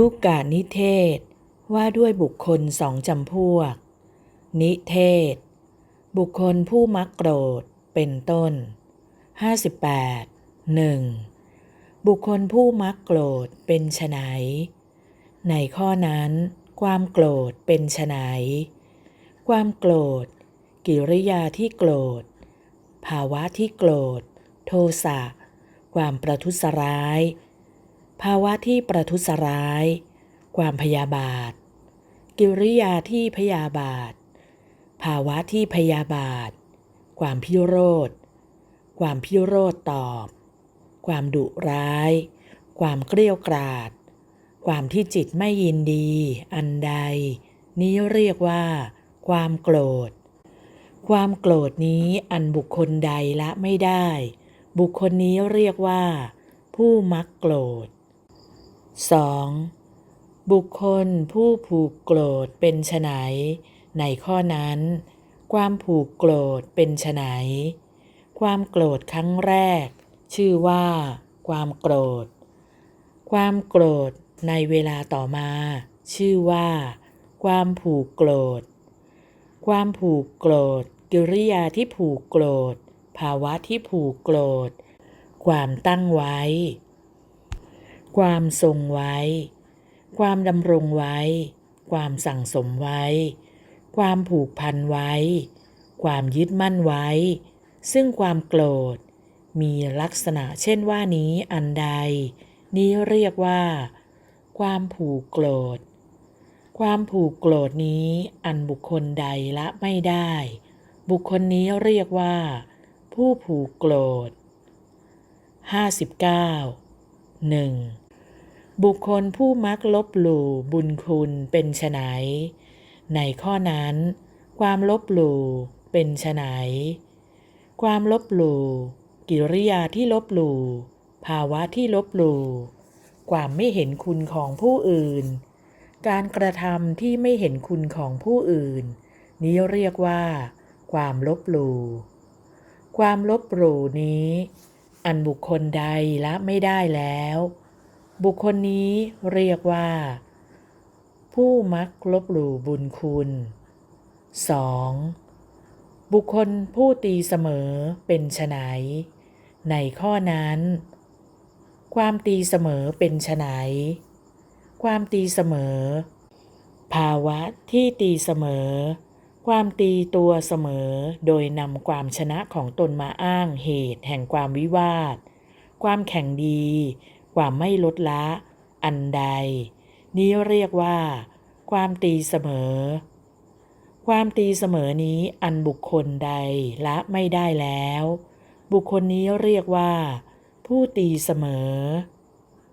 ทุกกานิเทศว่าด้วยบุคคลสองจำพวก นิเทศ บุคคลผู้มักโกรธเป็นต้น 58 1. บุคคลผู้มักโกรธเป็นไฉนในข้อนั้น ความโกรธเป็นไฉนความโกรธ กิริยาที่โกรธ ภาวะที่โกรธ โทสะ ความประทุษร้าย ภาวะที่ประทุษร้าย ความพยาบาท กิริยาที่พยาบาท ภาวะที่พยาบาท ความพิโรธ ความพิโรธตอบ ความดุร้าย ความเกลี้ยวกราด ความที่จิตไม่ยินดี อันใด นี้เรียกว่า ความโกรธ ความโกรธนี้อันบุคคลใดละไม่ได้ บุคคลนี้เรียกว่า ผู้มักโกรธ 2. บุคคลผู้ผูกโกรธเป็นไฉนในข้อนั้น ความผูกโกรธเป็นไฉนความโกรธครั้งแรก ชื่อว่า ความโกรธ ความโกรธในเวลาต่อมา ชื่อว่า ความผูกโกรธ ความผูกโกรธ กิริยาที่ผูกโกรธ ภาวะที่ผูกโกรธ ความตั้งไว้ ความทรงไว้ ความดำรงไว้ ความสั่งสมไว้ ความผูกพันไว้ ความยึดมั่นไว้ ซึ่งความโกรธ มีลักษณะเช่นว่านี้อันใด นี้เรียกว่า ความผูกโกรธ ความผูกโกรธนี้อันบุคคลใดละไม่ได้ บุคคลนี้เรียกว่า ผู้ผูกโกรธ59 1. บุคคลผู้มักลบหลู่บุญคุณเป็นไฉนในข้อนั้น ความลบหลู่เป็นไฉนความลบหลู่กิริยาที่ลบหลู่ภาวะที่ลบหลู่ความไม่เห็นคุณของผู้อื่น การกระทำที่ไม่เห็นคุณของผู้อื่น นี้เรียกว่า ความลบหลู่ความลบหลู่นี้ อันบุคคลใดละไม่ได้แล้ว บุคคลนี้เรียกว่า ผู้มักลบหลู่บุญคุณ 2. บุคคลผู้ตีเสมอเป็นไฉนในข้อนั้น ความตีเสมอเป็นไฉนความตีเสมอ ภาวะที่ตีเสมอ ความตีตัวเสมอโดยนำความชนะของตนมาอ้างเหตุแห่งความวิวาท ความแข่งดี ความไม่ลดละ อันใด นี้เรียกว่า ความตีเสมอ ความตีเสมอนี้อันบุคคลใดละไม่ได้แล้ว บุคคลนี้เรียกว่า ผู้ตีเสมอ